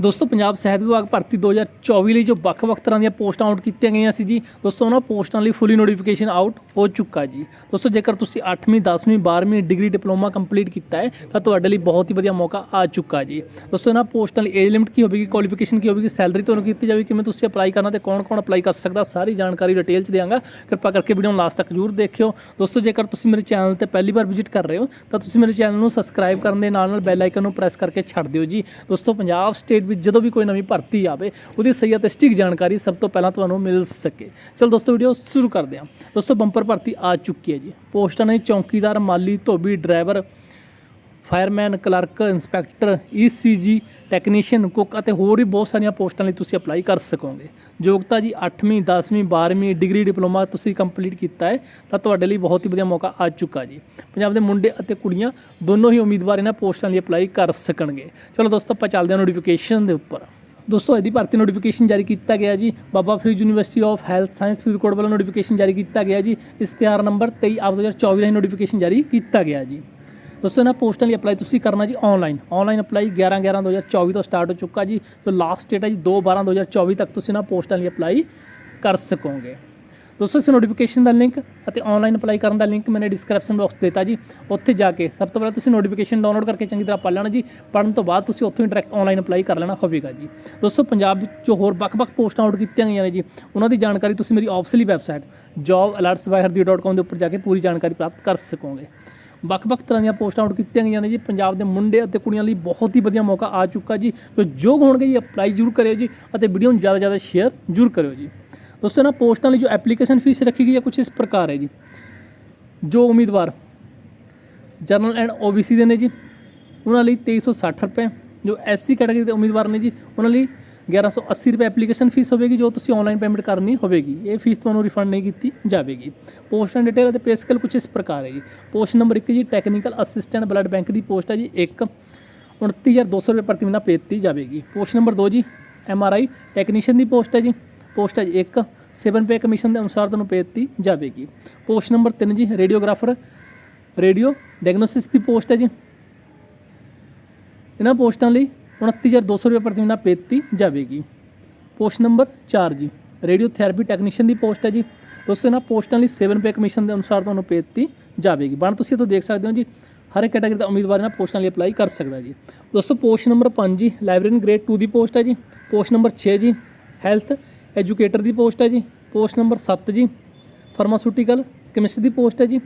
ਦੋਸਤੋ, ਪੰਜਾਬ ਸਿਹਤ ਵਿਭਾਗ ਭਰਤੀ 2024 ਲਈ ਜੋ ਵੱਖ-ਵੱਖ ਤਰ੍ਹਾਂ ਦੀਆਂ ਪੋਸਟਾਂ ਆਊਟ ਕੀਤੀਆਂ ਗਈਆਂ ਸੀ ਜੀ, ਦੋਸਤੋ, ਉਹਨਾਂ ਪੋਸਟਾਂ ਲਈ ਫੁੱਲੀ ਨੋਟੀਫਿਕੇਸ਼ਨ ਆਊਟ ਹੋ ਚੁੱਕਾ ਜੀ। ਦੋਸਤੋ, ਜੇਕਰ ਤੁਸੀਂ 8ਵੀਂ 10ਵੀਂ 12ਵੀਂ ਡਿਗਰੀ ਡਿਪਲੋਮਾ ਕੰਪਲੀਟ ਕੀਤਾ ਹੈ, ਤਾਂ ਤੁਹਾਡੇ ਲਈ ਬਹੁਤ ਹੀ ਵਧੀਆ ਮੌਕਾ ਆ ਚੁੱਕਾ ਜੀ। ਦੋਸਤੋ, ਇਹਨਾਂ ਪੋਸਟਾਂ ਲਈ ਏਜ ਲਿਮਿਟ ਕੀ ਹੋਵੇਗੀ ਕੁਆਲੀਫਿਕੇਸ਼ਨ ਕੀ ਹੋਵੇਗੀ ਸੈਲਰੀ ਤੁਹਾਨੂੰ ਕੀਤੀ ਜਾਵੇਗੀ, ਕਿਵੇਂ ਤੁਸੀਂ ਅਪਲਾਈ ਕਰਨਾ ਤੇ ਕੌਣ-ਕੌਣ ਅਪਲਾਈ ਕਰ ਸਕਦਾ, ਸਾਰੀ ਜਾਣਕਾਰੀ ਡਿਟੇਲ ਚ ਦਿਆਂਗਾ। ਕਿਰਪਾ ਕਰਕੇ ਵੀਡੀਓ ਨੂੰ ਲਾਸਟ ਤੱਕ ਜ਼ਰੂਰ ਦੇਖਿਓ। ਦੋਸਤੋ, ਜੇਕਰ ਤੁਸੀਂ ਮੇਰੇ ਚੈਨਲ ਤੇ ਪਹਿਲੀ ਵਾਰ ਵਿਜ਼ਿਟ ਕਰ ਰਹੇ ਹੋ, ਤਾਂ ਤੁਸੀਂ ਮੇਰੇ ਚੈਨਲ ਨੂੰ ਸਬਸਕ੍ਰਾਈਬ ਕਰਨ ਦੇ ਨਾਲ ਨਾਲ ਬੈਲ ਆਈਕਨ ਨੂੰ ਪ੍ਰੈਸ ਕਰਕੇ ਛੱਡ ਦਿਓ ਜੀ। ਦੋਸਤੋ, ਪੰਜਾਬ ਸਟੇਟ ਵਿੱਚ ਜਦੋਂ ਵੀ ਕੋਈ ਨਵੀਂ ਭਰਤੀ ਆਵੇ, ਉਹਦੀ ਸਹੀ ਅਤੇ ਸਟਿਕ ਜਾਣਕਾਰੀ ਸਭ ਤੋਂ ਪਹਿਲਾਂ ਤੁਹਾਨੂੰ ਮਿਲ ਸਕੇ। ਚਲੋ ਦੋਸਤੋ ਵੀਡੀਓ ਸ਼ੁਰੂ ਕਰਦੇ ਹਾਂ। ਦੋਸਤੋ ਬੰਪਰ ਭਰਤੀ ਆ ਚੁੱਕੀ ਹੈ ਜੀ। ਪੋਸਟਾਂ ਨੇ ਚੌਕੀਦਾਰ ਮਾਲੀ ਧੋਬੀ driver fireman, clerk, inspector ECG technician, cook ਅਤੇ ਹੋਰ ਵੀ ਬਹੁਤ ਸਾਰੀਆਂ ਪੋਸਟਾਂ ਲਈ ਤੁਸੀਂ ਅਪਲਾਈ ਕਰ ਸਕੋਗੇ। ਯੋਗਤਾ ਜੀ 8ਵੀਂ 10ਵੀਂ 12ਵੀਂ ਡਿਗਰੀ ਡਿਪਲੋਮਾ ਤੁਸੀਂ ਕੰਪਲੀਟ ਕੀਤਾ ਹੈ, ਤਾਂ ਤੁਹਾਡੇ ਲਈ ਬਹੁਤ ਹੀ ਵਧੀਆ ਮੌਕਾ ਆ ਚੁੱਕਾ ਜੀ। ਪੰਜਾਬ ਦੇ ਮੁੰਡੇ ਅਤੇ ਕੁੜੀਆਂ ਦੋਨੋਂ ਹੀ ਉਮੀਦਵਾਰ ਇਹਨਾਂ ਪੋਸਟਾਂ ਲਈ ਅਪਲਾਈ ਕਰ ਸਕਣਗੇ। ਚਲੋ ਦੋਸਤੋ, ਆਪਾਂ ਚੱਲਦੇ ਹਾਂ ਨੋਟੀਫਿਕੇਸ਼ਨ ਦੇ ਉੱਪਰ। ਦੋਸਤੋ, ਇਹਦੀ ਭਰਤੀ ਨੋਟੀਫਿਕੇਸ਼ਨ ਜਾਰੀ ਕੀਤਾ ਗਿਆ ਜੀ। Baba Farid university of health science Faridkot ਵੱਲੋਂ ਨੋਟੀਫਿਕੇਸ਼ਨ ਜਾਰੀ ਕੀਤਾ ਗਿਆ ਜੀ। ਇਸ਼ਤਿਹਾਰ ਨੰਬਰ 23 ਆਪ 2024 ਰਾਹੀਂ ਨੋਟੀਫਿਕੇਸ਼ਨ ਜਾਰੀ ਕੀਤਾ ਗਿਆ ਜੀ। ਦੋਸਤੋ ਇਹਨਾਂ ਪੋਸਟਾਂ ਲਈ ਅਪਲਾਈ ਤੁਸੀਂ ਕਰਨਾ ਜੀ ਆਨਲਾਈਨ ਆਨਲਾਈਨ ਅਪਲਾਈ 11 11 2024 ਤੋਂ ਸਟਾਰਟ ਹੋ ਚੁੱਕਾ ਜੀ। ਜੋ ਲਾਸਟ ਡੇਟ ਹੈ ਜੀ 2 12 2024 ਤੱਕ ਤੁਸੀਂ ਇਹਨਾਂ ਪੋਸਟਾਂ ਲਈ ਅਪਲਾਈ ਕਰ ਸਕੋਗੇ। ਦੋਸਤੋ, ਇਸ ਨੋਟੀਫਿਕੇਸ਼ਨ ਦਾ ਲਿੰਕ ਅਤੇ ਆਨਲਾਈਨ ਅਪਲਾਈ ਕਰਨ ਦਾ ਲਿੰਕ ਮੈਨੇ ਡਿਸਕ੍ਰਿਪਸ਼ਨ ਬਾਕਸ ਦਿੱਤਾ ਜੀ। ਉੱਥੇ ਜਾ ਕੇ ਸਭ ਤੋਂ ਪਹਿਲਾਂ ਤੁਸੀਂ ਨੋਟੀਫਿਕੇਸ਼ਨ ਡਾਊਨਲੋਡ ਕਰਕੇ ਚੰਗੀ ਤਰ੍ਹਾਂ ਪੜ੍ਹ ਲੈਣਾ ਜੀ। ਪੜ੍ਹਨ ਤੋਂ ਬਾਅਦ ਤੁਸੀਂ ਉੱਥੋਂ ਹੀ ਡਾਇਰੈਕਟ ਆਨਲਾਈਨ ਅਪਲਾਈ ਕਰ ਲੈਣਾ ਹੋਵੇਗਾ ਜੀ। ਦੋਸਤੋ, ਪੰਜਾਬ ਵਿੱਚ ਜੋ ਹੋਰ ਵੱਖ-ਵੱਖ ਪੋਸਟਾਂ ਆਊਟ ਕੀਤੀਆਂ ਗਈਆਂ ਨੇ ਜੀ। ਉਹਨਾਂ ਦੀ ਜਾਣਕਾਰੀ ਤੁਸੀਂ ਮੇਰੀ ਆਫਸਲੀ ਵੈਬਸਾਈਟ jobalertsbyhardeep.com ਦੇ ਉੱਪਰ ਜਾ ਕੇ ਪੂਰੀ ਜਾਣਕਾਰੀ ਪ੍ਰਾਪਤ ਕਰ ਸਕੋਗੇ। ਵੱਖ-ਵੱਖ ਤਰ੍ਹਾਂ ਦੀਆਂ ਪੋਸਟਾਂ ਆਊਟ ਕੀਤੀਆਂ ਗਈਆਂ ਨੇ ਜੀ। ਪੰਜਾਬ ਦੇ ਮੁੰਡੇ ਅਤੇ ਕੁੜੀਆਂ ਲਈ ਬਹੁਤ ਹੀ ਵਧੀਆ ਮੌਕਾ ਆ ਚੁੱਕਾ ਜੀ। ਜੋ ਯੋਗ ਹੋਣਗੇ ਜੀ ਅਪਲਾਈ ਜ਼ਰੂਰ ਕਰਿਓ ਜੀ ਅਤੇ ਵੀਡੀਓ ਨੂੰ ਜ਼ਿਆਦਾ ਜ਼ਿਆਦਾ ਸ਼ੇਅਰ ਜ਼ਰੂਰ ਕਰਿਓ ਜੀ। ਦੋਸਤੋ, ਇਹਨਾਂ ਪੋਸਟਾਂ ਲਈ ਜੋ ਐਪਲੀਕੇਸ਼ਨ ਫੀਸ ਰੱਖੀ ਗਈ ਹੈ ਕੁਝ ਇਸ ਪ੍ਰਕਾਰ ਹੈ ਜੀ। ਜੋ ਉਮੀਦਵਾਰ ਜਨਰਲ ਐਂਡ ਓਬੀਸੀ ਦੇ ਨੇ ਜੀ, ਉਹਨਾਂ ਲਈ 2360 ਰੁਪਏ। ਜੋ ਐਸਸੀ ਕੈਟਾਗਰੀ ਦੇ ਉਮੀਦਵਾਰ ਨੇ ਜੀ, ਉਹਨਾਂ ਲਈ 1180 ਰੁਪਏ ਐਪਲੀਕੇਸ਼ਨ ਫੀਸ ਹੋਵੇਗੀ, ਜੋ ਤੁਸੀਂ ਆਨਲਾਈਨ ਪੇਮੈਂਟ ਕਰਨੀ ਹੋਵੇਗੀ। ਇਹ ਫੀਸ ਤੁਹਾਨੂੰ ਰਿਫੰਡ ਨਹੀਂ ਕੀਤੀ ਜਾਵੇਗੀ। ਪੋਸਟ ਡਿਟੇਲ ਅਤੇ ਪੇਸਕਲ ਕੁਝ ਇਸ ਪ੍ਰਕਾਰ ਹੈ ਜੀ। ਪੋਸਟ ਨੰਬਰ 1 ਜੀ ਟੈਕਨੀਕਲ ਅਸਿਸਟੈਂਟ ਬਲੱਡ ਬੈਂਕ ਦੀ ਪੋਸਟ ਹੈ ਜੀ 1 29200 ਰੁਪਏ ਪ੍ਰਤੀ ਮਹੀਨਾ ਪੇ ਦਿੱਤੀ ਜਾਵੇਗੀ। ਪੋਸਟ ਨੰਬਰ 2 ਜੀ ਐਮ ਆਰ ਆਈ ਟੈਕਨੀਸ਼ੀਅਨ ਦੀ ਪੋਸਟ ਹੈ ਜੀ। ਪੋਸਟ ਹੈ ਜੀ 1 7 ਪੇ ਕਮਿਸ਼ਨ ਦੇ ਅਨੁਸਾਰ ਤੁਹਾਨੂੰ ਪੇ ਦਿੱਤੀ ਜਾਵੇਗੀ। ਪੋਸਟ ਨੰਬਰ 3 ਜੀ ਰੇਡੀਓਗ੍ਰਾਫਰ ਰੇਡੀਓ ਡਾਇਗਨੋਸਿਸ ਦੀ ਪੋਸਟ ਹੈ ਜੀ। ਇਹਨਾਂ ਪੋਸਟਾਂ ਲਈ 29200 ਰੁਪਏ ਪ੍ਰਤੀ ਮਹੀਨਾ ਪੇਤੀ ਜਾਵੇਗੀ। ਪੋਸਟ ਨੰਬਰ 4 ਜੀ। ਰੇਡੀਓਥੈਰੇਪੀ ਟੈਕਨੀਸ਼ੀਅਨ ਦੀ ਪੋਸਟ ਹੈ ਜੀ। ਦੋਸਤੋ, ਇਹਨਾਂ ਪੋਸਟਾਂ ਲਈ 7 ਪੇ ਕਮਿਸ਼ਨ ਦੇ ਅਨੁਸਾਰ ਤੁਹਾਨੂੰ ਪੇ ਦਿੱਤੀ ਜਾਵੇਗੀ। ਬਣ ਤੁਸੀਂ ਇੱਥੋਂ ਦੇਖ ਸਕਦੇ ਹੋ ਜੀ, ਹਰ ਇੱਕ ਕੈਟਾਗਰੀ ਦਾ ਉਮੀਦਵਾਰ ਇਹਨਾਂ ਪੋਸਟਾਂ ਲਈ ਅਪਲਾਈ ਕਰ ਸਕਦਾ ਜੀ। ਦੋਸਤੋ, ਪੋਸਟ ਨੰਬਰ 5 ਜੀ ਲਾਇਬ੍ਰੇਰੀਨ ਗ੍ਰੇਡ 2 ਦੀ ਪੋਸਟ ਹੈ ਜੀ। ਪੋਸਟ ਨੰਬਰ 6 ਜੀ ਹੈਲਥ ਐਜੂਕੇਟਰ ਦੀ ਪੋਸਟ ਹੈ ਜੀ। ਪੋਸਟ ਨੰਬਰ 7 ਜੀ ਫਾਰਮਾਸਿਊਟੀਕਲ ਕੈਮਿਸਟ ਦੀ ਪੋਸਟ ਹੈ ਜੀ।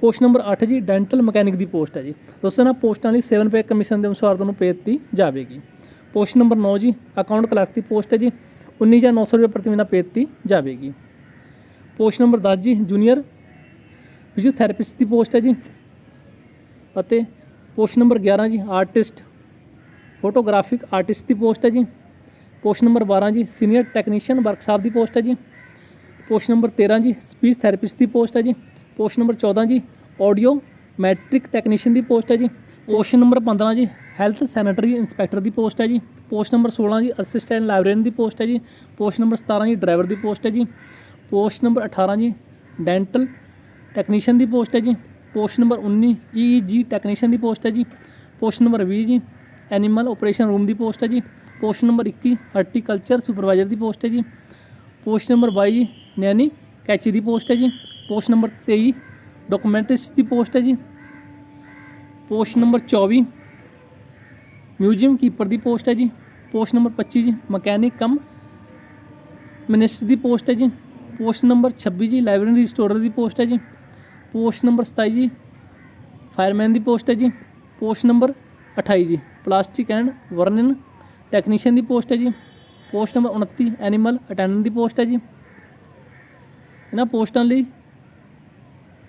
ਪੋਸਟ ਨੰਬਰ 8 ਜੀ, ਡੈਂਟਲ ਮਕੈਨਿਕ ਦੀ ਪੋਸਟ ਹੈ ਜੀ। ਦੋਸਤੋ, ਇਹਨਾਂ ਪੋਸਟਾਂ ਲਈ 7 ਪੇ ਕਮਿਸ਼ਨ ਦੇ ਅਨੁਸਾਰ ਤੁਹਾਨੂੰ ਪੇ ਦਿੱਤੀ ਜਾਵੇਗੀ। ਪੋਸਟ ਨੰਬਰ 9 ਜੀ ਅਕਾਊਂਟ ਕਲਰਕ ਦੀ ਪੋਸਟ ਹੈ ਜੀ। 19900 ਰੁਪਏ ਪ੍ਰਤੀ ਮਹੀਨਾ ਪੇ ਦਿੱਤੀ ਜਾਵੇਗੀ। ਪੋਸਟ ਨੰਬਰ 10 ਜੀ ਜੂਨੀਅਰ ਫਿਜ਼ੀਓਥੈਰੇਪਿਸਟ ਦੀ ਪੋਸਟ ਹੈ ਜੀ। ਅਤੇ ਪੋਸਟ ਨੰਬਰ 11 ਜੀ ਆਰਟਿਸਟ ਫੋਟੋਗ੍ਰਾਫਿਕ ਆਰਟਿਸਟ ਦੀ ਪੋਸਟ ਹੈ ਜੀ। ਪੋਸਟ ਨੰਬਰ 12 ਜੀ ਸੀਨੀਅਰ ਟੈਕਨੀਸ਼ੀਅਨ ਵਰਕਸ਼ਾਪ ਦੀ ਪੋਸਟ ਹੈ ਜੀ। ਪੋਸਟ ਨੰਬਰ 13 ਜੀ ਸਪੀਚ ਥੈਰੇਪਿਸਟ ਦੀ ਪੋਸਟ ਹੈ ਜੀ। ਪੋਸਟ ਨੰਬਰ 14 ਜੀ ਆਡੀਓ ਮੈਟ੍ਰਿਕ ਟੈਕਨੀਸ਼ੀਅਨ ਦੀ ਪੋਸਟ ਹੈ ਜੀ। ਪੋਸਟ ਨੰਬਰ 15 ਜੀ ਹੈਲਥ ਸੈਨੇਟਰੀ ਇੰਸਪੈਕਟਰ ਦੀ ਪੋਸਟ ਹੈ ਜੀ। ਪੋਸਟ ਨੰਬਰ 16 ਜੀ ਅਸਿਸਟੈਂਟ ਲਾਇਬ੍ਰੇਰੀਅਨ ਦੀ ਪੋਸਟ ਹੈ ਜੀ। ਪੋਸਟ ਨੰਬਰ 17 ਜੀ ਡਰਾਈਵਰ ਦੀ ਪੋਸਟ ਹੈ ਜੀ। ਪੋਸਟ ਨੰਬਰ 18 ਜੀ ਡੈਂਟਲ ਟੈਕਨੀਸ਼ੀਅਨ ਦੀ ਪੋਸਟ ਹੈ ਜੀ। ਪੋਸਟ ਨੰਬਰ 19 ਈਜੀ ਟੈਕਨੀਸ਼ੀਅਨ ਦੀ ਪੋਸਟ ਹੈ ਜੀ। ਪੋਸਟ ਨੰਬਰ 20 ਜੀ ਐਨੀਮਲ ਆਪਰੇਸ਼ਨ ਰੂਮ ਦੀ ਪੋਸਟ ਹੈ ਜੀ। ਪੋਸਟ ਨੰਬਰ 21 ਹਾਰਟੀਕਲਚਰ ਸੁਪਰਵਾਈਜ਼ਰ ਦੀ ਪੋਸਟ ਹੈ ਜੀ। ਪੋਸਟ ਨੰਬਰ 22 ਜੀ ਨੈਨੀ ਕੈਚੀ ਦੀ ਪੋਸਟ ਹੈ ਜੀ। ਪੋਸਟ ਨੰਬਰ 23 ਡਾਕੂਮੈਂਟਿਸਟ ਦੀ ਪੋਸਟ ਹੈ ਜੀ। ਪੋਸਟ ਨੰਬਰ 24 ਮਿਊਜ਼ੀਅਮ ਕੀਪਰ ਦੀ ਪੋਸਟ ਹੈ ਜੀ। ਪੋਸਟ ਨੰਬਰ 25 ਜੀ ਮਕੈਨਿਕ ਕਮ ਮਿਨਿਸਟਰ ਦੀ ਪੋਸਟ ਹੈ ਜੀ। ਪੋਸਟ ਨੰਬਰ 26 ਜੀ ਲਾਇਬ੍ਰੇਰੀ ਸਟੋਰਰ ਦੀ ਪੋਸਟ ਹੈ ਜੀ। ਪੋਸਟ ਨੰਬਰ 27 ਜੀ ਫਾਇਰਮੈਨ ਦੀ ਪੋਸਟ ਹੈ ਜੀ। ਪੋਸਟ ਨੰਬਰ 28 ਜੀ ਪਲਾਸਟਿਕ ਐਂਡ ਵਰਨਨ ਟੈਕਨੀਸ਼ੀਅਨ ਦੀ ਪੋਸਟ ਹੈ ਜੀ। ਪੋਸਟ ਨੰਬਰ 29 ਐਨੀਮਲ ਅਟੈਂਡੈਂਟ ਦੀ ਪੋਸਟ ਹੈ ਜੀ। ਇਹਨਾਂ ਪੋਸਟਾਂ ਲਈ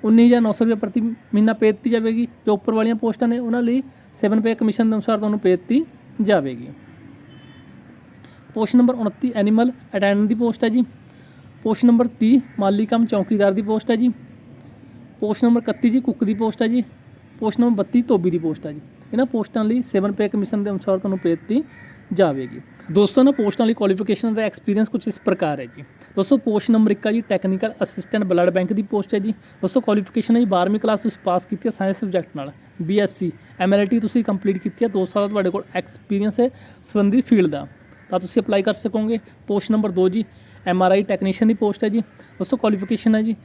19900 ਰੁਪਏ ਪ੍ਰਤੀ ਮਹੀਨਾ ਪੇ ਦਿੱਤੀ ਜਾਵੇਗੀ। ਜੋ ਉੱਪਰ ਵਾਲੀਆਂ ਪੋਸਟਾਂ ਨੇ, ਉਹਨਾਂ ਲਈ 7 ਪੇ ਕਮਿਸ਼ਨ ਦੇ ਅਨੁਸਾਰ ਤੁਹਾਨੂੰ ਪੇ ਦਿੱਤੀ ਜਾਵੇਗੀ। ਪੋਸਟ ਨੰਬਰ 29 ਐਨੀਮਲ ਅਟੈਂਡੈਂਟ ਦੀ ਪੋਸਟ ਹੈ ਜੀ। ਪੋਸਟ ਨੰਬਰ 30 ਮਾਲੀ ਕੰਮ ਚੌਕੀਦਾਰ ਦੀ ਪੋਸਟ ਹੈ ਜੀ। ਪੋਸਟ ਨੰਬਰ 31 ਜੀ, ਕੁੱਕ ਦੀ ਪੋਸਟ ਹੈ ਜੀ। ਪੋਸਟ ਨੰਬਰ 32 ਧੋਬੀ ਦੀ ਪੋਸਟ ਹੈ ਜੀ। ਇਹਨਾਂ ਪੋਸਟਾਂ ਲਈ 7 ਪੇ ਕਮਿਸ਼ਨ ਦੇ ਅਨੁਸਾਰ ਤੁਹਾਨੂੰ ਪੇ ਦਿੱਤੀ ਜਾਵੇਗੀ। ਦੋਸਤੋ ਨਾ ਪੋਸਟਾਂ ਲਈ ਕੁਆਲੀਫਿਕੇਸ਼ਨ ਦਾ ਐਕਸਪੀਰੀਅੰਸ ਕੁਝ ਇਸ ਪ੍ਰਕਾਰ ਹੈ ਜੀ। ਦੋਸਤੋ, ਪੋਸਟ ਨੰਬਰ 1 ਆ ਜੀ ਟੈਕਨੀਕਲ ਅਸਿਸਟੈਂਟ ਬਲੱਡ ਬੈਂਕ ਦੀ ਪੋਸਟ ਹੈ ਜੀ। ਦੋਸਤੋ ਕੁਆਲੀਫਿਕੇਸ਼ਨ ਹੈ ਜੀ 12ਵੀਂ ਕਲਾਸ ਤੁਸੀਂ ਪਾਸ ਕੀਤੀ ਹੈ ਸਾਇੰਸ ਸਬਜੈਕਟ ਨਾਲ ਬੀਐਸਸੀ ਐਮਐਲਟੀ ਤੁਸੀਂ ਕੰਪਲੀਟ ਕੀਤੀ ਹੈ 2 ਸਾਲ ਦਾ ਤੁਹਾਡੇ ਕੋਲ ਐਕਸਪੀਰੀਅੰਸ ਹੈ ਸੰਬੰਧੀ ਫੀਲਡ ਦਾ। ਤਾਂ ਤੁਸੀਂ ਅਪਲਾਈ ਕਰ ਸਕੋਗੇ। ਪੋਸਟ ਨੰਬਰ 2 ਜੀ ਐਮਆਰਆਈ ਟੈਕਨੀਸ਼ੀਅਨ ਦੀ ਪੋਸਟ ਹੈ ਜੀ। ਦੋਸਤੋ ਕੁਆਲੀਫਿਕੇਸ਼ਨ ਹੈ ਜੀ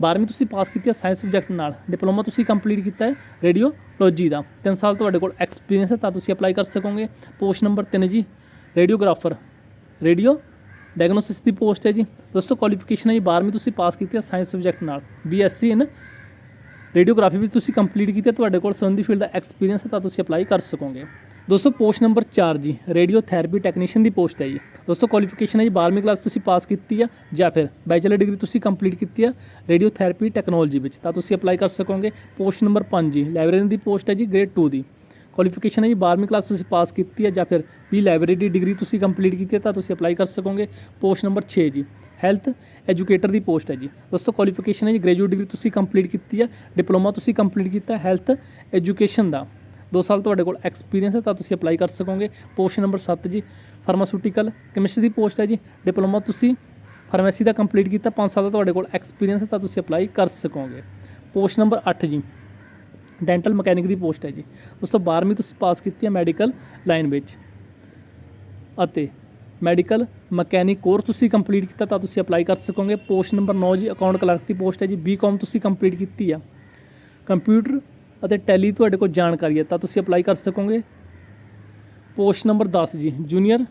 12ਵੀਂ ਤੁਸੀਂ ਪਾਸ ਕੀਤੀ ਹੈ ਸਾਇੰਸ ਸਬਜੈਕਟ ਨਾਲ ਡਿਪਲੋਮਾ ਤੁਸੀਂ ਕੰਪਲੀਟ ਕੀਤਾ ਹੈ ਰੇਡੀਓਲੋਜੀ ਦਾ। 3 ਸਾਲ ਤੁਹਾਡੇ ਕੋਲ ਐਕਸਪੀਰੀਅੰਸ ਹੈ, ਤਾਂ ਤੁਸੀਂ ਅਪਲਾਈ ਕਰ ਸਕੋਗੇ। ਪੋਸਟ ਨੰਬਰ 3 ਜੀ ਰੇਡੀਓਗ੍ਰਾਫਰ ਰੇਡੀਓ ਡਾਇਗਨੋਸਿਸ ਦੀ ਪੋਸਟ ਹੈ ਜੀ। ਦੋਸਤੋ ਕੁਆਲੀਫਿਕੇਸ਼ਨ ਹੈ ਜੀ। 12ਵੀਂ ਤੁਸੀਂ ਪਾਸ ਕੀਤੀ ਹੈ ਸਾਇੰਸ ਸਬਜੈਕਟ ਨਾਲ। ਬੀਐਸਸੀ ਇਨ ਰੇਡੀਓਗ੍ਰਾਫੀ ਵਿੱਚ ਤੁਸੀਂ ਕੰਪਲੀਟ ਕੀਤੀ ਤੁਹਾਡੇ ਕੋਲ ਸੰਬੰਧੀ ਫੀਲਡ ਦਾ ਐਕਸਪੀਰੀਅੰਸ ਹੈ, ਤਾਂ ਤੁਸੀਂ ਅਪਲਾਈ ਕਰ ਸਕੋਗੇ। ਦੋਸਤੋ, ਪੋਸਟ ਨੰਬਰ 4 ਜੀ ਰੇਡੀਓ ਥੈਰੇਪੀ ਟੈਕਨੀਸ਼ੀਅਨ ਦੀ ਪੋਸਟ ਹੈ ਜੀ। ਦੋਸਤੋ ਕੁਆਲੀਫਿਕੇਸ਼ਨ ਹੈ ਜੀ। 12ਵੀਂ ਕਲਾਸ ਤੁਸੀਂ ਪਾਸ ਕੀਤੀ ਆ ਜਾਂ ਫਿਰ ਬੈਚਲਰ ਡਿਗਰੀ ਤੁਸੀਂ ਕੰਪਲੀਟ ਕੀਤੀ ਆ ਰੇਡੀਓ ਥੈਰੇਪੀ ਟੈਕਨੋਲੋਜੀ ਵਿੱਚ, ਤਾਂ ਤੁਸੀਂ ਅਪਲਾਈ ਕਰ ਸਕੋਗੇ। ਪੋਸਟ ਨੰਬਰ 5 ਜੀ ਲਾਇਬ੍ਰੇਰੀਅਨ ਦੀ ਪੋਸਟ ਹੈ ਜੀ ਗ੍ਰੇਡ 2 ਦੀ। ਕੁਆਲੀਫਿਕੇਸ਼ਨ ਹੈ ਜੀ 12ਵੀਂ ਕਲਾਸ ਤੁਸੀਂ ਪਾਸ ਕੀਤੀ ਹੈ ਜਾਂ ਫਿਰ ਵੀ ਲਾਇਬ੍ਰੇਰੀ ਡਿਗਰੀ ਤੁਸੀਂ ਕੰਪਲੀਟ ਕੀਤੀ ਹੈ ਤਾਂ ਤੁਸੀਂ ਅਪਲਾਈ ਕਰ ਸਕੋਗੇ। ਪੋਸਟ ਨੰਬਰ 6 ਜੀ। ਹੈਲਥ ਐਜੂਕੇਟਰ ਦੀ ਪੋਸਟ ਹੈ ਜੀ। ਦੋਸਤੋ ਕੁਆਲੀਫਿਕੇਸ਼ਨ ਹੈ ਜੀ ਗ੍ਰੈਜੂਏਟ ਡਿਗਰੀ ਤੁਸੀਂ ਕੰਪਲੀਟ ਕੀਤੀ ਹੈ ਡਿਪਲੋਮਾ ਤੁਸੀਂ ਕੰਪਲੀਟ ਕੀਤਾ ਹੈਲਥ ਐਜੂਕੇਸ਼ਨ ਦਾ। 2 ਸਾਲ ਤੁਹਾਡੇ ਕੋਲ ਐਕਸਪੀਰੀਅੰਸ ਹੈ ਤਾਂ ਤੁਸੀਂ ਅਪਲਾਈ ਕਰ ਸਕੋਗੇ। ਪੋਸਟ ਨੰਬਰ 7 ਜੀ। ਫਾਰਮਾਸਿਊਟੀਕਲ ਕੈਮਿਸਟਰੀ ਦੀ ਪੋਸਟ ਹੈ ਜੀ। ਡਿਪਲੋਮਾ ਤੁਸੀਂ ਫਾਰਮੇਸੀ ਦਾ ਕੰਪਲੀਟ ਕੀਤਾ 5 ਸਾਲ ਦਾ ਤੁਹਾਡੇ ਕੋਲ ਐਕਸਪੀਰੀਅੰਸ ਹੈ ਤਾਂ ਤੁਸੀਂ ਅਪਲਾਈ ਕਰ ਸਕੋਗੇ। ਪੋਸਟ ਨੰਬਰ 8 ਜੀ। ਡੈਂਟਲ ਮਕੈਨਿਕ ਦੀ ਪੋਸਟ ਹੈ ਜੀ। ਉਸ ਤੋਂ 12ਵੀਂ ਤੁਸੀਂ ਪਾਸ ਕੀਤੀ ਹੈ ਮੈਡੀਕਲ ਲਾਈਨ ਵਿੱਚ। ਅਤੇ ਮੈਡੀਕਲ ਮਕੈਨਿਕ ਕੋਰਸ ਤੁਸੀਂ ਕੰਪਲੀਟ ਕੀਤਾ ਤਾਂ ਤੁਸੀਂ ਅਪਲਾਈ ਕਰ ਸਕੋਗੇ। ਪੋਸਟ ਨੰਬਰ 9 ਜੀ ਅਕਾਊਂਟ ਕਲਰਕ ਦੀ ਪੋਸਟ ਹੈ ਜੀ। ਬੀਕਾਮ ਤੁਸੀਂ ਕੰਪਲੀਟ ਕੀਤੀ ਆ। ਕੰਪਿਊਟਰ ਅਤੇ ਟੈਲੀ ਤੁਹਾਡੇ ਕੋਲ ਜਾਣਕਾਰੀ ਹੈ ਤਾਂ ਤੁਸੀਂ ਅਪਲਾਈ ਕਰ ਸਕੋਗੇ। ਪੋਸਟ ਨੰਬਰ 10 ਜੀ ਜੂਨੀਅਰ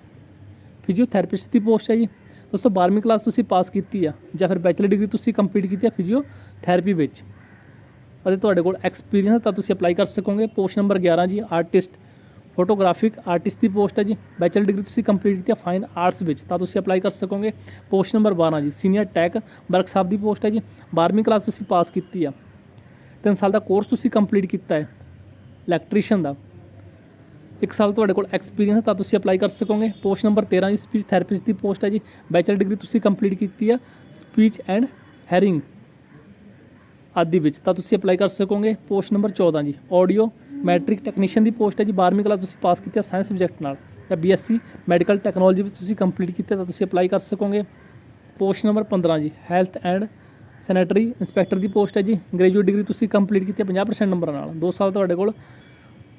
ਫਿਜ਼ੀਓਥੈਰੇਪਿਸਟ ਦੀ ਪੋਸਟ ਹੈ ਜੀ। ਉਸ ਤੋਂ 12ਵੀਂ ਕਲਾਸ ਤੁਸੀਂ ਪਾਸ ਕੀਤੀ ਆ ਜਾਂ ਫਿਰ ਬੈਚਲਰ ਡਿਗਰੀ ਤੁਸੀਂ ਕੰਪਲੀਟ ਕੀਤੀ ਆ ਫਿਜ਼ੀਓਥੈਰੇਪੀ ਵਿੱਚ। ਅਤੇ ਤੁਹਾਡੇ ਕੋਲ ਐਕਸਪੀਰੀਅੰਸ ਹੈ ਤਾਂ ਤੁਸੀਂ ਅਪਲਾਈ ਕਰ ਸਕੋਗੇ। ਪੋਸਟ ਨੰਬਰ 11 ਜੀ ਆਰਟਿਸਟ ਫੋਟੋਗ੍ਰਾਫਿਕ ਆਰਟਿਸਟ ਦੀ ਪੋਸਟ ਹੈ ਜੀ। ਬੈਚਲਰ ਡਿਗਰੀ ਤੁਸੀਂ ਕੰਪਲੀਟ ਕੀਤੀ ਹੈ ਫਾਈਨ ਆਰਟਸ ਵਿੱਚ, ਤਾਂ ਤੁਸੀਂ ਅਪਲਾਈ ਕਰ ਸਕੋਗੇ। ਪੋਸਟ ਨੰਬਰ 12 ਜੀ ਸੀਨੀਅਰ ਟੈਕ ਵਰਕਸ਼ਾਪ ਦੀ ਪੋਸਟ ਹੈ ਜੀ। 12ਵੀਂ ਕਲਾਸ ਤੁਸੀਂ ਪਾਸ ਕੀਤੀ ਆ 3 ਸਾਲ ਦਾ ਕੋਰਸ ਤੁਸੀਂ ਕੰਪਲੀਟ ਕੀਤਾ ਹੈ ਇਲੈਕਟ੍ਰੀਸ਼ੀਅਨ ਦਾ। ਇੱਕ ਸਾਲ ਤੁਹਾਡੇ ਕੋਲ ਐਕਸਪੀਰੀਅੰਸ ਹੈ, ਤਾਂ ਤੁਸੀਂ ਅਪਲਾਈ ਕਰ ਸਕੋਗੇ। ਪੋਸਟ ਨੰਬਰ 13 ਜੀ ਸਪੀਚ ਥੈਰੇਪਿਸਟ ਦੀ ਪੋਸਟ ਹੈ ਜੀ। ਬੈਚਲਰ ਡਿਗਰੀ ਤੁਸੀਂ ਕੰਪਲੀਟ ਕੀਤੀ ਆ ਸਪੀਚ ਐਂਡ ਹੈਰਿੰਗ ਆਦਿ ਵਿੱਚ। ਤਾਂ ਤੁਸੀਂ ਅਪਲਾਈ ਕਰ ਸਕੋਗੇ। ਪੋਸਟ ਨੰਬਰ 14 ਜੀ। ਆਡੀਓ ਮੈਟ੍ਰਿਕ ਟੈਕਨੀਸ਼ੀਅਨ ਦੀ ਪੋਸਟ ਹੈ ਜੀ। 12ਵੀਂ ਕਲਾਸ ਤੁਸੀਂ ਪਾਸ ਕੀਤੀ ਹੈ ਸਾਇੰਸ ਸਬਜੈਕਟ ਨਾਲ। ਜਾਂ ਬੀਐਸਸੀ ਮੈਡੀਕਲ ਟੈਕਨੋਲੋਜੀ ਵਿੱਚ ਤੁਸੀਂ ਕੰਪਲੀਟ ਕੀਤਾ ਤਾਂ ਤੁਸੀਂ ਅਪਲਾਈ ਕਰ ਸਕੋਗੇ। ਪੋਸਟ ਨੰਬਰ 15 ਜੀ। ਹੈਲਥ ਐਂਡ ਸੈਨੇਟਰੀ ਇੰਸਪੈਕਟਰ ਦੀ ਪੋਸਟ ਹੈ ਜੀ। ਗ੍ਰੈਜੂਏਟ ਡਿਗਰੀ ਤੁਸੀਂ ਕੰਪਲੀਟ ਕੀਤੀ ਹੈ 50% ਨੰਬਰਾਂ ਨਾਲ। 2 ਸਾਲ ਤੁਹਾਡੇ ਕੋਲ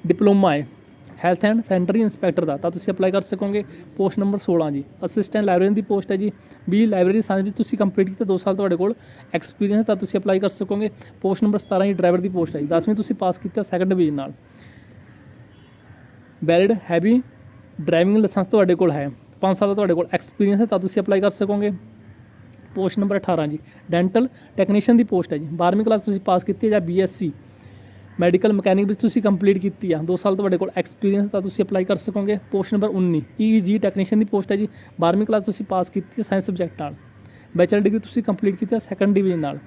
ਡਿਪਲੋਮਾ ਹੈ। ਹੈਲਥ ਐਂਡ ਸੈਨੇਟਰੀ ਇੰਸਪੈਕਟਰ ਦਾ, ਤਾਂ ਤੁਸੀਂ ਅਪਲਾਈ ਕਰ ਸਕੋਗੇ। ਪੋਸਟ ਨੰਬਰ 16 ਜੀ। ਅਸਿਸਟੈਂਟ ਲਾਇਬ੍ਰੇਰੀਅਨ ਦੀ ਪੋਸਟ ਹੈ ਜੀ। ਬੀ ਲਾਇਬ੍ਰੇਰੀ ਸਾਇੰਸ ਵਿੱਚ ਤੁਸੀਂ ਕੰਪਲੀਟ ਕੀਤਾ 2 ਸਾਲ ਤੁਹਾਡੇ ਕੋਲ ਐਕਸਪੀਰੀਅੰਸ ਹੈ ਤਾਂ ਤੁਸੀਂ ਅਪਲਾਈ ਕਰ ਸਕੋਗੇ। ਪੋਸਟ ਨੰਬਰ 17 ਜੀ ਡਰਾਈਵਰ ਦੀ ਪੋਸਟ ਹੈ ਜੀ। 10ਵੀਂ ਤੁਸੀਂ ਪਾਸ ਕੀਤਾ ਸੈਕੰਡ ਡਿਵੀਜ਼ਨ ਨਾਲ। ਵੈਲਿਡ ਹੈਵੀ ਡਰਾਈਵਿੰਗ ਲਾਇਸੈਂਸ ਤੁਹਾਡੇ ਕੋਲ ਹੈ। 5 ਸਾਲ ਦਾ ਤੁਹਾਡੇ ਕੋਲ ਐਕਸਪੀਰੀਅੰਸ ਹੈ, ਤਾਂ ਤੁਸੀਂ ਅਪਲਾਈ ਕਰ ਸਕੋਗੇ। ਪੋਸਟ ਨੰਬਰ 18 ਜੀ। ਡੈਂਟਲ ਟੈਕਨੀਸ਼ੀਅਨ ਦੀ ਪੋਸਟ ਹੈ ਜੀ। 12ਵੀਂ ਕਲਾਸ ਤੁਸੀਂ ਪਾਸ ਕੀਤੀ ਹੈ ਜਾਂ ਬੀਐਸਸੀ ਮੈਡੀਕਲ ਮਕੈਨਿਕ ਵਿੱਚ ਤੁਸੀਂ ਕੰਪਲੀਟ ਕੀਤੀ ਆ। 2 ਸਾਲ ਤੁਹਾਡੇ ਕੋਲ ਐਕਸਪੀਰੀਅੰਸ ਤਾਂ ਤੁਸੀਂ ਅਪਲਾਈ ਕਰ ਸਕੋਗੇ। ਪੋਸਟ ਨੰਬਰ 19 ਈਜੀ ਟੈਕਨੀਸ਼ੀਅਨ ਦੀ ਪੋਸਟ ਹੈ ਜੀ। 12ਵੀਂ ਕਲਾਸ ਤੁਸੀਂ ਪਾਸ ਕੀਤੀ ਹੈ ਸਾਇੰਸ ਸਬਜੈਕਟ ਨਾਲ। ਬੈਚਲਰ ਡਿਗਰੀ ਤੁਸੀਂ ਕੰਪਲੀਟ ਕੀਤੀ ਹੈ ਸੈਕੰਡ ਡਿਵੀਜ਼ਨ ਨਾਲ।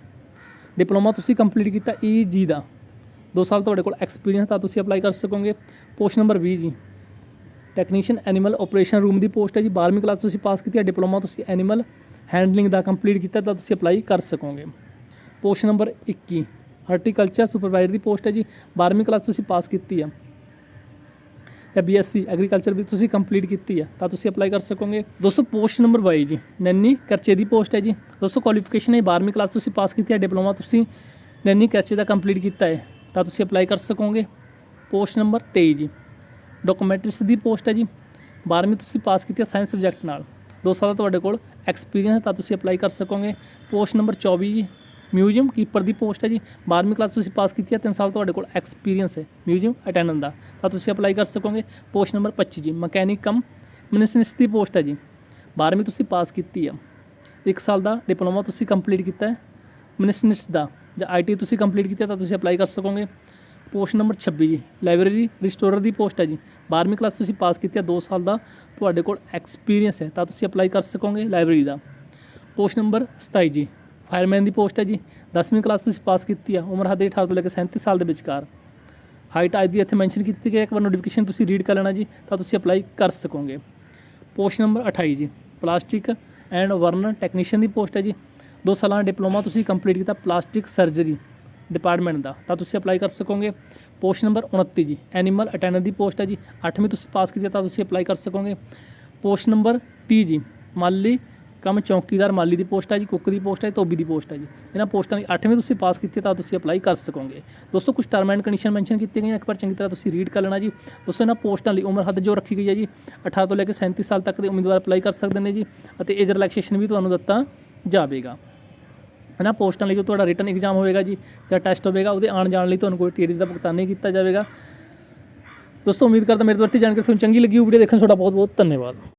ਡਿਪਲੋਮਾ ਤੁਸੀਂ ਕੰਪਲੀਟ ਕੀਤਾ ਈਜੀ ਦਾ। 2 ਸਾਲ ਤੁਹਾਡੇ ਕੋਲ ਐਕਸਪੀਰੀਅੰਸ ਤਾਂ ਤੁਸੀਂ ਅਪਲਾਈ ਕਰ ਸਕੋਗੇ। ਪੋਸਟ ਨੰਬਰ 20 ਜੀ। ਟੈਕਨੀਸ਼ੀਅਨ ਐਨੀਮਲ ਆਪਰੇਸ਼ਨ ਰੂਮ ਦੀ ਪੋਸਟ ਹੈ ਜੀ। 12ਵੀਂ ਕਲਾਸ ਤੁਸੀਂ ਪਾਸ ਕੀਤੀ ਹੈ। ਡਿਪਲੋਮਾ ਤੁਸੀਂ ਐਨੀਮਲ ਹੈਂਡਲਿੰਗ ਦਾ ਕੰਪਲੀਟ ਕੀਤਾ ਤਾਂ ਤੁਸੀਂ ਅਪਲਾਈ ਕਰ ਸਕੋਗੇ। ਪੋਸਟ ਨੰਬਰ 21 ਹਾਰਟੀਕਲਚਰ ਸੁਪਰਵਾਈਜ਼ਰ ਦੀ ਪੋਸਟ ਹੈ ਜੀ। 12ਵੀਂ ਕਲਾਸ ਤੁਸੀਂ ਪਾਸ ਕੀਤੀ ਆ। ਜਾਂ ਬੀਐਸਸੀ, ਐਗਰੀਕਲਚਰ ਵੀ ਤੁਸੀਂ ਕੰਪਲੀਟ ਕੀਤੀ ਆ, ਤਾਂ ਤੁਸੀਂ ਅਪਲਾਈ ਕਰ ਸਕੋਗੇ। ਦੋਸਤੋ, ਪੋਸਟ ਨੰਬਰ 22 ਜੀ, ਨੈਨੀ ਕਰਚੇ ਦੀ ਪੋਸਟ ਹੈ ਜੀ। ਦੋਸਤੋ ਕੁਆਲੀਫਿਕੇਸ਼ਨ ਹੈ 12ਵੀਂ ਕਲਾਸ ਤੁਸੀਂ ਪਾਸ ਕੀਤੀ ਹੈ ਡਿਪਲੋਮਾ ਤੁਸੀਂ ਨੈਨੀ ਕਰਚੇ ਦਾ ਕੰਪਲੀਟ ਕੀਤਾ ਹੈ, ਤਾਂ ਤੁਸੀਂ ਅਪਲਾਈ ਕਰ ਸਕੋਗੇ। ਪੋਸਟ ਨੰਬਰ 23 ਜੀ ਡਾਕੂਮੈਂਟਰਿਸਟ ਦੀ ਪੋਸਟ ਹੈ ਜੀ। 12ਵੀਂ ਤੁਸੀਂ ਪਾਸ ਕੀਤੀ ਹੈ ਸਾਇੰਸ ਸਬਜੈਕਟ ਨਾਲ। 2 ਸਾਲ ਦਾ ਤੁਹਾਡੇ ਕੋਲ ਐਕਸਪੀਰੀਅੰਸ ਹੈ, ਤਾਂ ਤੁਸੀਂ ਅਪਲਾਈ ਕਰ ਸਕੋਗੇ। ਪੋਸਟ ਨੰਬਰ 24 ਜੀ ਮਿਊਜ਼ੀਅਮ ਕੀਪਰ ਦੀ ਪੋਸਟ ਹੈ ਜੀ। 12ਵੀਂ ਕਲਾਸ ਤੁਸੀਂ ਪਾਸ ਕੀਤੀ ਹੈ 3 ਸਾਲ ਤੁਹਾਡੇ ਕੋਲ ਐਕਸਪੀਰੀਅੰਸ ਹੈ ਮਿਊਜ਼ੀਅਮ ਅਟੈਂਡੈਂਟ ਦਾ। ਤਾਂ ਤੁਸੀਂ ਅਪਲਾਈ ਕਰ ਸਕੋਗੇ। ਪੋਸਟ ਨੰਬਰ 25 ਜੀ ਮਕੈਨਿਕ ਕਮ ਮਨਿਸਨਿਸਟ ਦੀ ਪੋਸਟ ਹੈ ਜੀ। 12ਵੀਂ ਤੁਸੀਂ ਪਾਸ ਕੀਤੀ ਆ। 1 ਸਾਲ ਦਾ ਡਿਪਲੋਮਾ ਤੁਸੀਂ ਕੰਪਲੀਟ ਕੀਤਾ ਹੈ। ਮਨਿਸਨਿਸਟ ਦਾ ਜਾਂ ਆਈਟੀ ਤੁਸੀਂ ਕੰਪਲੀਟ ਕੀਤਾ ਤਾਂ ਤੁਸੀਂ ਅਪਲਾਈ ਕਰ ਸਕੋਗੇ। ਪੋਸਟ ਨੰਬਰ 26 ਜੀ, ਲਾਇਬ੍ਰੇਰੀ ਰਿਸਟੋਰਰ ਦੀ ਪੋਸਟ ਹੈ ਜੀ। 12ਵੀਂ ਕਲਾਸ ਤੁਸੀਂ ਪਾਸ ਕੀਤੀ ਹੈ 2 ਸਾਲ ਦਾ ਤੁਹਾਡੇ ਕੋਲ ਐਕਸਪੀਰੀਅੰਸ ਹੈ, ਤਾਂ ਤੁਸੀਂ ਅਪਲਾਈ ਕਰ ਸਕੋਗੇ ਲਾਇਬ੍ਰੇਰੀ ਦਾ। ਪੋਸਟ ਨੰਬਰ 27 ਜੀ ਫਾਇਰਮੈਨ ਦੀ ਪੋਸਟ ਹੈ ਜੀ। 10ਵੀਂ ਕਲਾਸ ਤੁਸੀਂ ਪਾਸ ਕੀਤੀ ਆ। ਉਮਰ ਹੱਦ 18 ਤੋਂ ਲੈ ਕੇ 37 ਸਾਲ ਦੇ ਵਿਚਕਾਰ। ਹਾਈਟ ਅੱਜ ਦੀ ਇੱਥੇ ਮੈਂਸ਼ਨ ਕੀਤੀ ਗਈ ਹੈ। ਇੱਕ ਵਾਰ ਨੋਟੀਫਿਕੇਸ਼ਨ ਤੁਸੀਂ ਰੀਡ ਕਰ ਲੈਣਾ ਜੀ, ਤਾਂ ਤੁਸੀਂ ਅਪਲਾਈ ਕਰ ਸਕੋਗੇ। ਪੋਸਟ ਨੰਬਰ 28 ਜੀ। ਪਲਾਸਟਿਕ ਐਂਡ ਵਰਨ ਟੈਕਨੀਸ਼ੀਅਨ ਦੀ ਪੋਸਟ ਹੈ ਜੀ। 2 ਸਾਲਾਂ ਦਾ ਡਿਪਲੋਮਾ ਤੁਸੀਂ ਕੰਪਲੀਟ ਕੀਤਾ ਪਲਾਸਟਿਕ ਸਰਜਰੀ ਡਿਪਾਰਟਮੈਂਟ ਦਾ। ਤਾਂ ਤੁਸੀਂ ਅਪਲਾਈ ਕਰ ਸਕੋਗੇ। ਪੋਸਟ ਨੰਬਰ 29 ਜੀ। ਐਨੀਮਲ ਅਟੈਂਡੈਂਟ ਦੀ ਪੋਸਟ ਹੈ ਜੀ। 8ਵੀਂ ਤੁਸੀਂ ਪਾਸ ਕੀਤੀ ਤਾਂ ਤੁਸੀਂ ਅਪਲਾਈ ਕਰ ਸਕੋਗੇ। ਪੋਸਟ ਨੰਬਰ 30 ਜੀ। ਮਾਲੀ ਕੰਮ ਚੌਕੀਦਾਰ ਮਾਲੀ ਦੀ ਪੋਸਟ ਹੈ ਜੀ, ਕੁੱਕ ਦੀ ਪੋਸਟ ਹੈ ਧੋਬੀ ਦੀ ਪੋਸਟ ਹੈ ਜੀ। ਇਹਨਾਂ ਪੋਸਟਾਂ ਦੀ 8ਵੀਂ ਤੁਸੀਂ ਪਾਸ ਕੀਤੀ ਤਾਂ ਤੁਸੀਂ ਅਪਲਾਈ ਕਰ ਸਕੋਗੇ। ਦੋਸਤੋ ਕੁਝ ਟਰਮ ਐਂਡ ਕੰਡੀਸ਼ਨ ਮੈਂਸ਼ਨ ਕੀਤੀਆਂ ਗਈਆਂ, ਇੱਕ ਵਾਰ ਚੰਗੀ ਤਰ੍ਹਾਂ ਤੁਸੀਂ ਰੀਡ ਕਰ ਲੈਣਾ ਜੀ। ਦੋਸਤੋ, ਇਹਨਾਂ ਪੋਸਟਾਂ ਲਈ ਉਮਰ ਹੱਦ ਜੋ ਰੱਖੀ ਗਈ ਹੈ ਜੀ। 18 ਤੋਂ ਲੈ ਕੇ 37 ਸਾਲ ਤੱਕ ਦੇ ਉਮੀਦਵਾਰ ਅਪਲਾਈ ਕਰ ਸਕਦੇ ਨੇ ਜੀ ਅਤੇ ਏਜ ਰਿਲੈਕਸੇਸ਼ਨ ਵੀ ਤੁਹਾਨੂੰ ਦਿੱਤਾ ਜਾਵੇਗਾ। ਇਹਨਾਂ ਪੋਸਟਾਂ ਲਈ ਜੋ ਤੁਹਾਡਾ ਰਿਟਨ ਐਗਜ਼ਾਮ ਹੋਵੇਗਾ ਜੀ ਜਾਂ ਟੈਸਟ ਹੋਵੇਗਾ, ਉਹਦੇ ਆਉਣ ਜਾਣ ਲਈ ਤੁਹਾਨੂੰ ਕੋਈ ਟੀਰੀ ਦਾ ਭੁਗਤਾਨ ਨਹੀਂ ਕੀਤਾ ਜਾਵੇਗਾ। ਦੋਸਤੋ, ਉਮੀਦ ਕਰਦਾ ਮੇਰੇ ਤੋਂ ਵਰਤੀ ਜਾਣਕਾਰੀ ਤੁਹਾਨੂੰ ਚੰਗੀ ਲੱਗੀ ਵੀਡੀਓ ਦੇਖਣ। ਤੁਹਾਡਾ ਬਹੁਤ ਬਹੁਤ ਧੰਨਵਾਦ।